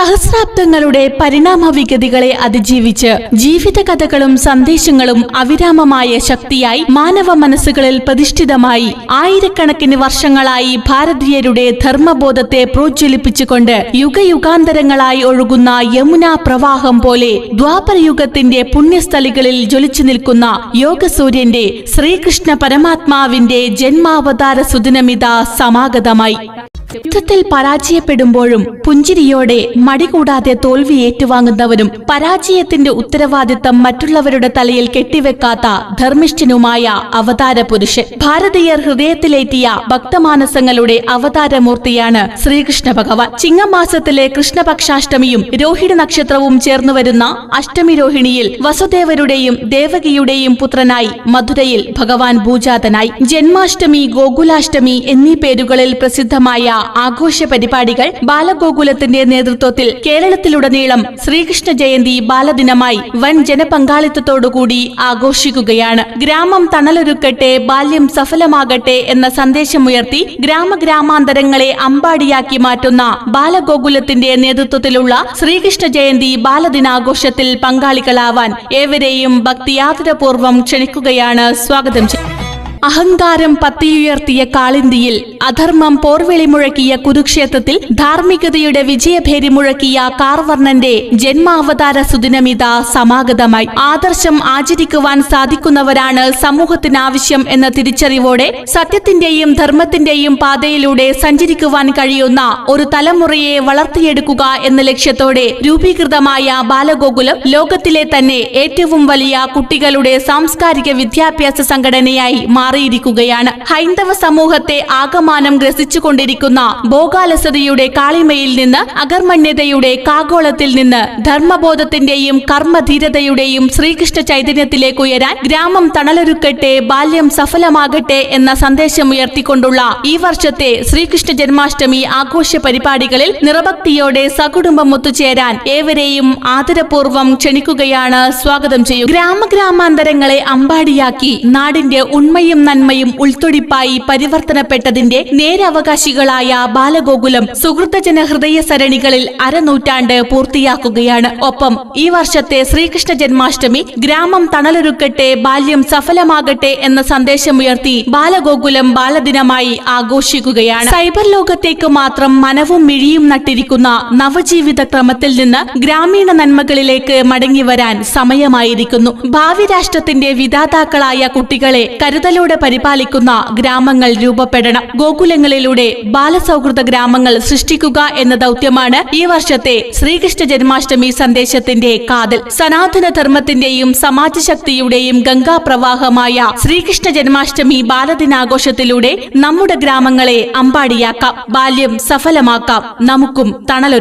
സഹസ്രാബ്ദങ്ങളുടെ പരിണാമ വിഗതികളെ അതിജീവിച്ച് ജീവിത കഥകളും സന്ദേശങ്ങളും അവിരാമമായ ശക്തിയായി മാനവ മനസ്സുകളിൽ പ്രതിഷ്ഠിതമായി ആയിരക്കണക്കിന് വർഷങ്ങളായി ഭാരതീയരുടെ ധർമ്മബോധത്തെ പ്രോജ്വലിപ്പിച്ചുകൊണ്ട് യുഗയുഗാന്തരങ്ങളായി ഒഴുകുന്ന യമുന പ്രവാഹം പോലെ ദ്വാപരയുഗത്തിന്റെ പുണ്യസ്ഥലികളിൽ ജ്വലിച്ചു നിൽക്കുന്ന യോഗസൂര്യന്റെ ശ്രീകൃഷ്ണ പരമാത്മാവിന്റെ ജന്മാവതാര സുദിനമിത സമാഗതമായി. യുദ്ധത്തിൽ പരാജയപ്പെടുമ്പോഴും പുഞ്ചിരിയോടെ മടികൂടാതെ തോൽവി ഏറ്റുവാങ്ങുന്നവരും പരാജയത്തിന്റെ ഉത്തരവാദിത്തം മറ്റുള്ളവരുടെ തലയിൽ കെട്ടിവെക്കാത്ത ധർമ്മിഷ്ഠനുമായ അവതാര പുരുഷൻ ഭാരതീയർ ഹൃദയത്തിലേറ്റിയ ഭക്തമാനസങ്ങളുടെ അവതാരമൂർത്തിയാണ് ശ്രീകൃഷ്ണ ഭഗവാൻ. ചിങ്ങമാസത്തിലെ കൃഷ്ണപക്ഷാഷ്ടമിയും രോഹിണി നക്ഷത്രവും ചേർന്നു വരുന്ന അഷ്ടമി രോഹിണിയിൽ വസുദേവരുടെയും ദേവകിയുടെയും പുത്രനായി മധുരയിൽ ഭഗവാൻ ഭൂജാതനായി. ജന്മാഷ്ടമി ഗോകുലാഷ്ടമി എന്നീ പേരുകളിൽ പ്രസിദ്ധമായ ആഘോഷ പരിപാടികൾ ബാലഗോകുലത്തിന്റെ നേതൃത്വത്തിൽ കേരളത്തിലുടനീളം ശ്രീകൃഷ്ണ ജയന്തി ബാലദിനമായി വൻ ജനപങ്കാളിത്തത്തോടുകൂടി ആഘോഷിക്കുകയാണ്. ഗ്രാമം തണലൊരുക്കട്ടെ ബാല്യം സഫലമാകട്ടെ എന്ന സന്ദേശമുയർത്തി ഗ്രാമഗ്രാമാന്തരങ്ങളെ അമ്പാടിയാക്കി മാറ്റുന്ന ബാലഗോകുലത്തിന്റെ നേതൃത്വത്തിലുള്ള ശ്രീകൃഷ്ണ ജയന്തി ബാലദിനാഘോഷത്തിൽ പങ്കാളികളാവാൻ ഏവരെയും ഭക്തിയാതുരപൂർവം ക്ഷണിക്കുകയാണ് സ്വാഗതം ചെയ്യുന്നത്. അഹങ്കാരം പത്തിയുയർത്തിയ കാളിന്തിയിൽ അധർമ്മം പോർവിളി മുഴക്കിയ കുരുക്ഷേത്രത്തിൽ ധാർമ്മികതയുടെ വിജയഭേരി മുഴക്കിയ കാർവർണന്റെ ജന്മാവതാര സുദിനമിത സമാഗതമായി. ആദർശം ആചരിക്കുവാൻ സാധിക്കുന്നവരാണ് സമൂഹത്തിനാവശ്യം എന്ന തിരിച്ചറിവോടെ സത്യത്തിന്റെയും ധർമ്മത്തിന്റെയും പാതയിലൂടെ സഞ്ചരിക്കുവാൻ കഴിയുന്ന ഒരു തലമുറയെ വളർത്തിയെടുക്കുക എന്ന ലക്ഷ്യത്തോടെ രൂപീകൃതമായ ബാലഗോകുലം ലോകത്തിലെ തന്നെ ഏറ്റവും വലിയ കുട്ടികളുടെ സാംസ്കാരിക വിദ്യാഭ്യാസ സംഘടനയായി മാറിയിരിക്കുകയാണ്. ഹൈന്ദവ സമൂഹത്തെ ആകമാനം ഗ്രസിച്ചുകൊണ്ടിരിക്കുന്ന ഭോഗാലസതയുടെ കാളിമയിൽ നിന്ന് അകർമണ്യതയുടെ കാഗോളത്തിൽ നിന്ന് ധർമ്മബോധത്തിന്റെയും കർമ്മധീരതയുടെയും ശ്രീകൃഷ്ണ ചൈതന്യത്തിലേക്ക് ഉയരാൻ ഗ്രാമം തണലൊരുക്കട്ടെ ബാല്യം സഫലമാകട്ടെ എന്ന സന്ദേശം ഉയർത്തിക്കൊണ്ടുള്ള ഈ വർഷത്തെ ശ്രീകൃഷ്ണ ജന്മാഷ്ടമി ആഘോഷ പരിപാടികളിൽ നിറഭക്തിയോടെ സകുടുംബം ഒത്തുചേരാൻ ഏവരെയും ആദരപൂർവം ക്ഷണിക്കുകയാണ് സ്വാഗതം ചെയ്യും ഗ്രാമഗ്രാമാന്തരങ്ങളെ അമ്പാടിയാക്കി നാടിന്റെ ഉണ്മയും നന്മയും ഉൾത്തൊടിപ്പായി പരിവർത്തനപ്പെട്ടതിന്റെ നേരവകാശികളായ ബാലഗോകുലം സുഹൃത്തജന ഹൃദയ സരണികളിൽ അരനൂറ്റാണ്ട് പൂർത്തിയാക്കുകയാണ്. ഒപ്പം ഈ വർഷത്തെ ശ്രീകൃഷ്ണ ജന്മാഷ്ടമി ഗ്രാമം തണലൊരുക്കട്ടെ ബാല്യം സഫലമാകട്ടെ എന്ന സന്ദേശമുയർത്തി ബാലഗോകുലം ബാലദിനമായി ആഘോഷിക്കുകയാണ്. സൈബർ ലോകത്തേക്ക് മാത്രം മനവും മിഴിയും നട്ടിരിക്കുന്ന നവജീവിത ക്രമത്തിൽ നിന്ന് ഗ്രാമീണ നന്മകളിലേക്ക് മടങ്ങിവരാൻ സമയമായിരിക്കുന്നു. ഭാവി രാഷ്ട്രത്തിന്റെ വിധാതാക്കളായ കുട്ടികളെ കരുതലോടെ പരിപാലിക്കുന്ന ഗ്രാമങ്ങൾ രൂപപ്പെടണം. ഗോകുലങ്ങളിലൂടെ ബാലസൗഹൃദ ഗ്രാമങ്ങൾ സൃഷ്ടിക്കുക എന്ന ദൗത്യമാണ് ഈ വർഷത്തെ ശ്രീകൃഷ്ണ ജന്മാഷ്ടമി സന്ദേശത്തിന്റെ കാതൽ. സനാതന ധർമ്മത്തിന്റെയും സമാജശക്തിയുടെയും ഗംഗാപ്രവാഹമായ ശ്രീകൃഷ്ണ ജന്മാഷ്ടമി ബാലദിനാഘോഷത്തിലൂടെ നമ്മുടെ ഗ്രാമങ്ങളെ അമ്പാടിയാക്കാം. ബാല്യം സഫലമാക്കാം. നമുക്കും തണലൊരുക്കാം.